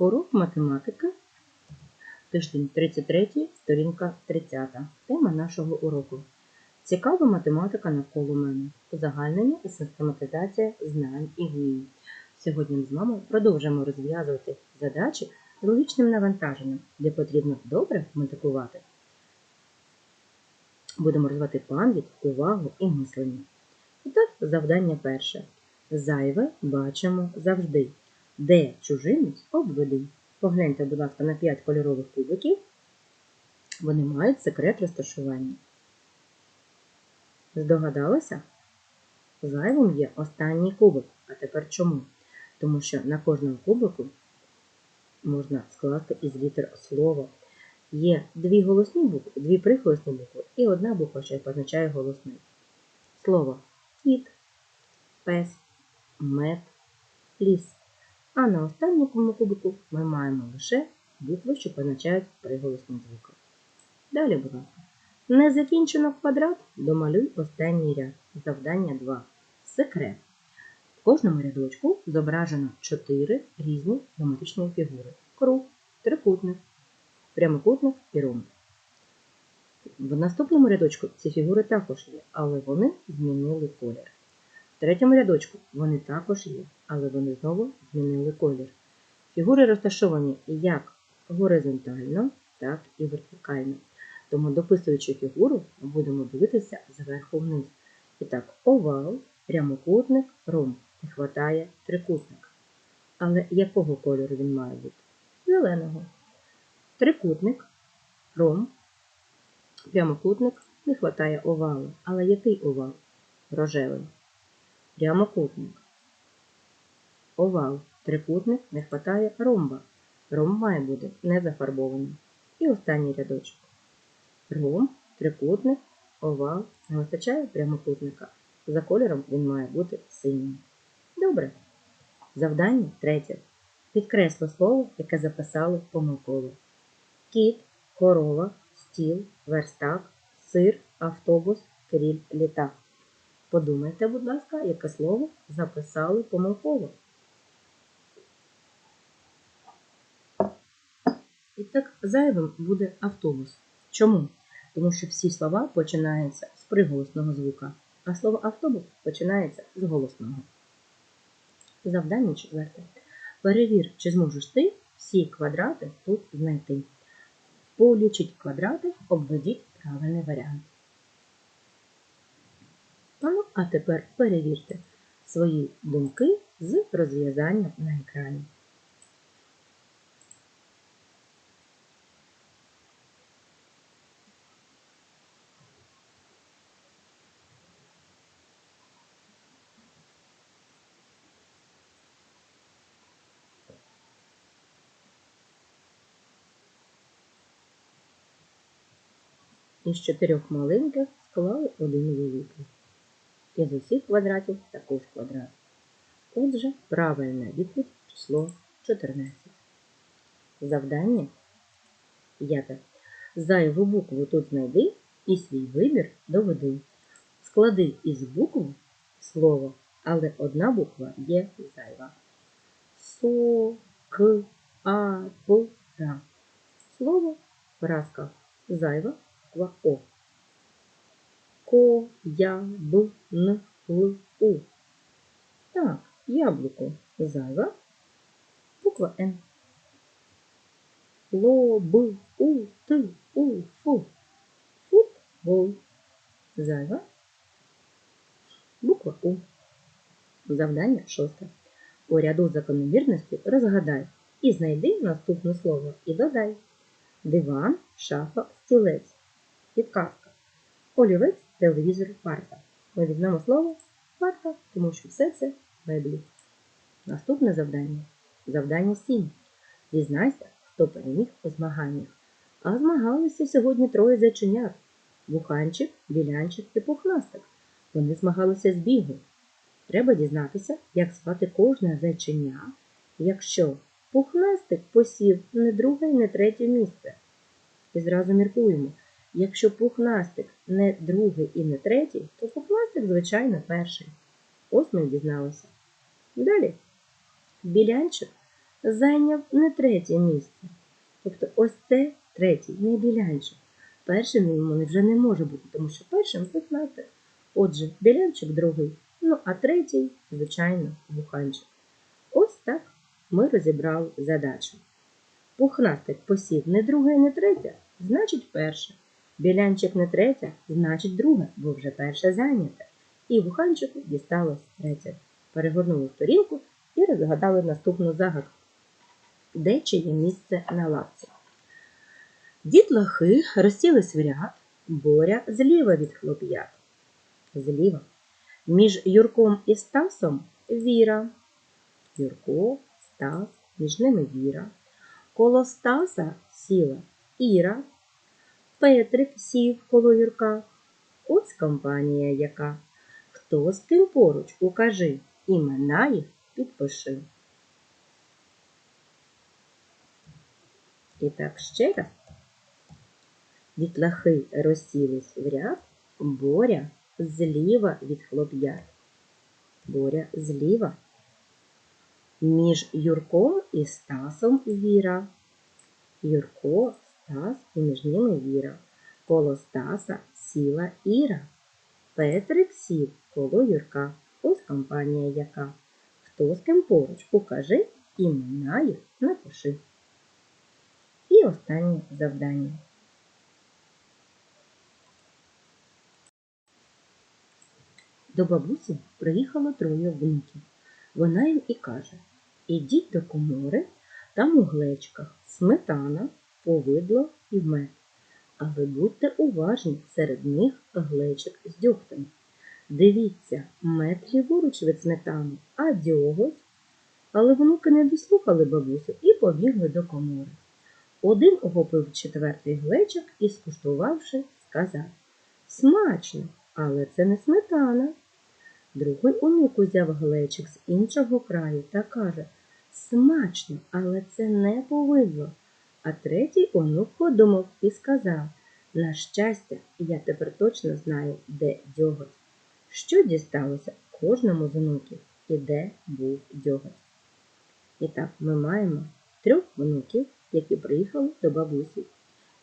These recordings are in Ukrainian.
Урок математики. Тиждень 33, сторінка 30. Тема нашого уроку. Цікава математика навколо мене. Узагальнення і систематизація знань і вмінь. Сьогодні ми з вами продовжимо розв'язувати задачі з логічним навантаженням, де потрібно добре метикувати. Будемо розвивати пам'ять, увагу і мислення. І так, завдання перше. Зайве бачимо завжди. Де чужинець обведи. Погляньте, будь ласка, на 5 кольорових кубиків. Вони мають секрет розташування. Здогадалися? Зайвим є останній кубик. А тепер чому? Тому що на кожному кубику можна скласти із літер слово. Є дві голосні букви, дві приголосні букви і одна буква, що позначає голосний. Слово кіт, пес, мед, ліс. А на останньому кубику ми маємо лише букви, що позначають приголосні звуки. Далі, будь ласка. Не закінчено квадрат, домалюй останній ряд. Завдання 2. Секрет. В кожному рядочку зображено 4 різні геометричні фігури: круг, трикутник, прямокутник і ромб. В наступному рядочку ці фігури також є, але вони змінили колір. В третьому рядочку вони також є, але вони знову змінили колір. Фігури розташовані як горизонтально, так і вертикально. Тому, дописуючи фігуру, будемо дивитися зверху вниз. І так, овал, прямокутник, ромб. Не хватає трикутник. Але якого кольору він має бути? Зеленого. Трикутник, ромб, прямокутник не хватає овалу. Але який овал? Рожевий. Прямокутник. Овал. Трикутник не хватає ромба. Ромб має бути не зафарбований. І останній рядочок. Ромб, трикутник, овал не вистачає прямокутника. За кольором він має бути синім. Добре. Завдання третє. Підкресло слово, яке записали помилково. Кіт, корова, стіл, верстак, сир, автобус, кріль, літак. Подумайте, будь ласка, яке слово записали помилково. Так зайвим буде автобус. Чому? Тому що всі слова починаються з приголосного звука, а слово автобус починається з голосного. Завдання четверте. Перевір, чи зможеш ти всі квадрати тут знайти. Полічіть квадрати, обведіть правильний варіант. Ну, а тепер перевірте свої думки з розв'язанням на екрані. Із чотирьох маленьких склали один великий. Із усіх квадратів також квадрат. Отже, правильна відповідь число 14. Завдання п'яте. Зайву букву тут знайди і свій вибір доведи. Склади із букв слово, але одна буква є зайва. Со, к, а, п, ра. Слово поразка зайва буква О. Ко, я, б, н, л, у. Так, яблуко зайва. Буква Н. Ло, б, у, т, у, фу. Футбол. Зайва. Буква У. Завдання шосте. У ряду закономірності розгадай і знайди наступне слово і додай. Диван, шафа, стілець. Підказка. Олівець, телевізор, парта. Ми візьмемо слово парта, тому що все це меблі. Наступне завдання. Завдання 7. Дізнайся, хто переміг у змаганнях. А змагалися сьогодні троє зайченят. Буханчик, білянчик і пухнастик. Вони змагалися з бігу. Треба дізнатися, як звати кожне зайченя, якщо пухнастик посів не друге і не третє місце. І зразу міркуємо. Якщо пухнастик не другий і не третій, то пухнастик, звичайно, перший. Ось ми дізналися. Далі. Білянчик зайняв не третє місце. Тобто ось це третій, не білянчик. Першим він вже не може бути, тому що першим пухнастик. Отже, білянчик другий, ну а третій, звичайно, вуханчик. Ось так ми розібрали задачу. Пухнастик посів не друге не третє, значить перше. Білянчик не третє, значить друге, бо вже перше зайняте. І вуханчику дісталось третє. Перегорнули сторінку і розгадали наступну загадку. Де чиє місце на лавці? Дітлахи в ряд, боря зліва від хлоп'ят. Зліва. Між Юрком і Стасом Віра. Юрко, Стас, між ними Віра. Коло Стаса сіла Іра. Петрик сів коло Юрка. Ось компанія яка. Хто з ким поруч укажи, імена їх підпиши. І так ще раз. Дітлахи розсілись в ряд, боря зліва від хлоп'ят. Боря зліва. Між Юрком і Стасом Віра. Юрко, Стас і між ними Віра. Коло Стаса сіла Іра. Петрик сів коло Юрка. Ось компанія яка. Хто з ким поруч покажи, імена їх напиши. І останнє завдання. До бабусі приїхало троє внуків. Вона їм і каже Ідіть до комори, там у глечках сметана, повидло і мед. Але будьте уважні, серед них глечик з дьогтем. Дивіться, мед ліворуч від сметани, а дьоготь. Але внуки не дослухали бабусю і побігли до комори. Один охопив четвертий глечик і, скуштувавши, сказав Смачно, але це не сметана. Другий онук узяв глечик з іншого краю та каже Смачно, але це не повидло. А третій онук подумав і сказав На щастя, я тепер точно знаю, де дьоготь. Що дісталося кожному з онуків і де був дьоготь. І так ми маємо трьох онуків, які приїхали до бабусі.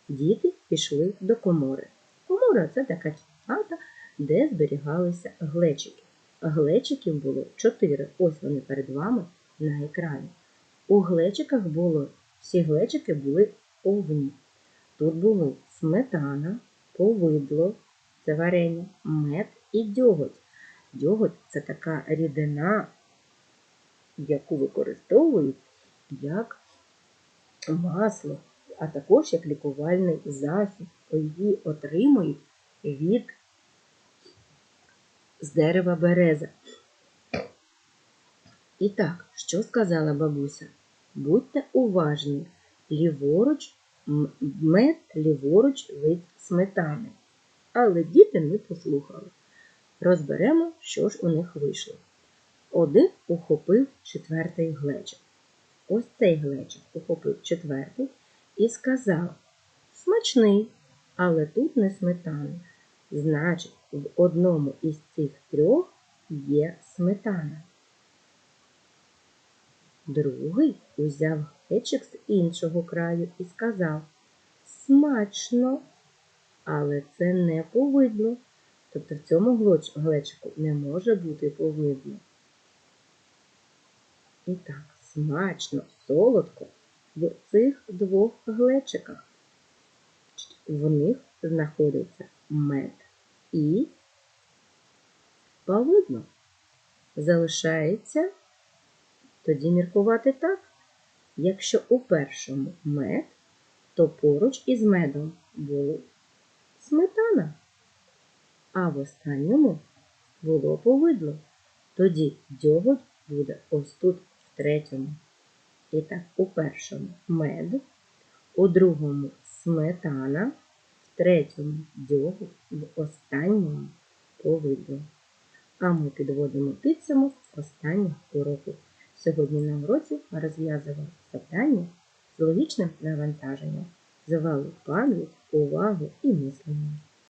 Діти пішли до комори. Комора це така хата, де зберігалися глечики. Глечиків було чотири. Ось вони перед вами на екрані. У глечиках було, всі глечики були повні. Тут були сметана, повидло, це варення, мед і дьоготь. Дьоготь це така рідина, яку використовують як масло, а також як лікувальний засіб. Її отримують від з дерева береза. І так, що сказала бабуся? Будьте уважні, ліворуч мед ліворуч від сметани. Але діти не послухали. Розберемо, що ж у них вийшло. Один ухопив четвертий глечик. Ось цей глечик ухопив четвертий і сказав Смачний, але тут не сметана. Значить, в одному із цих трьох є сметана. Другий узяв глечик з іншого краю і сказав Смачно, але це не повидло. Тобто в цьому глечику не може бути повидло. І так, смачно, солодко в цих двох глечиках. В них знаходиться мед і повидло. Залишається тоді міркувати так. Якщо у першому мед, то поруч із медом було сметана, а в останньому було повидло. Тоді дьоготь буде ось тут в третьому. І так, у першому мед, у другому сметана, в третьому дьоготь, в останньому повидло. А ми підводимо підсумок останнього уроку. Сьогодні на уроці ми розв'язували завдання з логічним навантаженням, звали пам'ять, увагу і мислення.